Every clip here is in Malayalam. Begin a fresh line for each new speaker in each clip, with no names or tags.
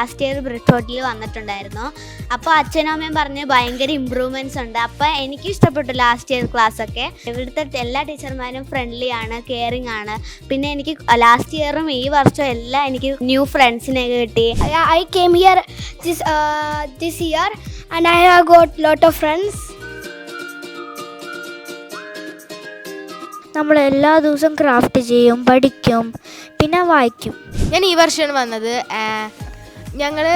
ലാസ്റ്റ് ഇയർ ബ്രിട്ടോട്ടിൽ വന്നിട്ടുണ്ടായിരുന്നു. അപ്പോൾ അച്ഛനും അമ്മയും പറഞ്ഞ് ഭയങ്കര ഇമ്പ്രൂവ്മെന്റ്സ് ഉണ്ട്. അപ്പോൾ എനിക്ക് ഇഷ്ടപ്പെട്ടു ലാസ്റ്റ് ഇയർ ക്ലാസ് ഒക്കെ. ഇവിടുത്തെ എല്ലാ ടീച്ചർമാരും ഫ്രണ്ട്ലി ആണ് കെയറിങ് ആണ്. പിന്നെ എനിക്ക് ലാസ്റ്റ് ഇയറും ഈ വർഷവും എല്ലാം എനിക്ക് ന്യൂ ഫ്രണ്ട്സിനെ കിട്ടി.
I came year this year and I have got lot of friends
നമ്മൾ എല്ലാ ദിവസവും ക്രാഫ്റ്റ് ചെയ്യും പഠിക്കും പിന്നെ വായിക്കും.
ഞാൻ ഈ വർഷമാണ് വന്നത് ഞങ്ങൾ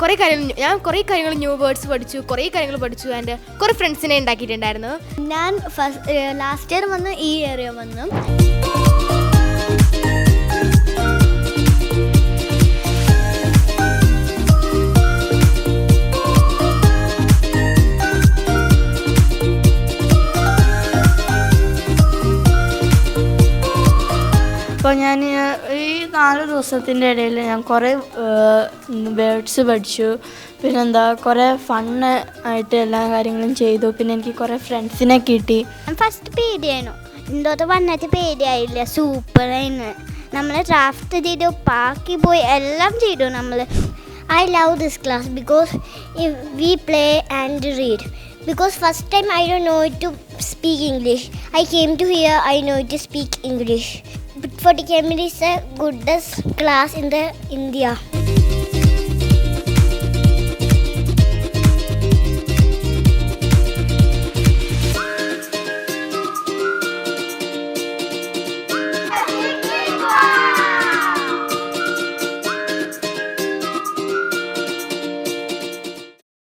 കുറേ കാര്യങ്ങൾ ഞാൻ കുറേ കാര്യങ്ങൾ ന്യൂ വേർഡ്സ് പഠിച്ചു കുറേ കാര്യങ്ങൾ പഠിച്ചു എന്റെ കുറേ ഫ്രണ്ട്സിനെ ഉണ്ടാക്കിയിട്ടുണ്ടായിരുന്നു.
ഞാൻ ഫസ്റ്റ് ലാസ്റ്റ് ഇയർ വന്ന് ഈ ഇയർ വന്നു.
അപ്പോൾ ഞാൻ നാല് ദിവസത്തിന്റെ ഇടയിൽ ഞാൻ കുറേ വേർഡ്സ് പഠിച്ചു. പിന്നെന്താ കുറേ ഫണ്ണ് ആയിട്ട് എല്ലാ കാര്യങ്ങളും ചെയ്തു. പിന്നെ എനിക്ക് കുറേ ഫ്രണ്ട്സിനെ കിട്ടി.
ഫസ്റ്റ് പേടിയായിരുന്നു. എന്തോട്ട് വന്നിട്ട് പേടിയായില്ല. സൂപ്പറായിരുന്നു നമ്മൾ ഡ്രാഫ്റ്റ് ചെയ്തു പാക്കി പോയി എല്ലാം ചെയ്തു നമ്മൾ I love this class because we play and read because first time I do know to speak English I came to here I know to speak English bit forty കെമിൽ is a goodest class in the India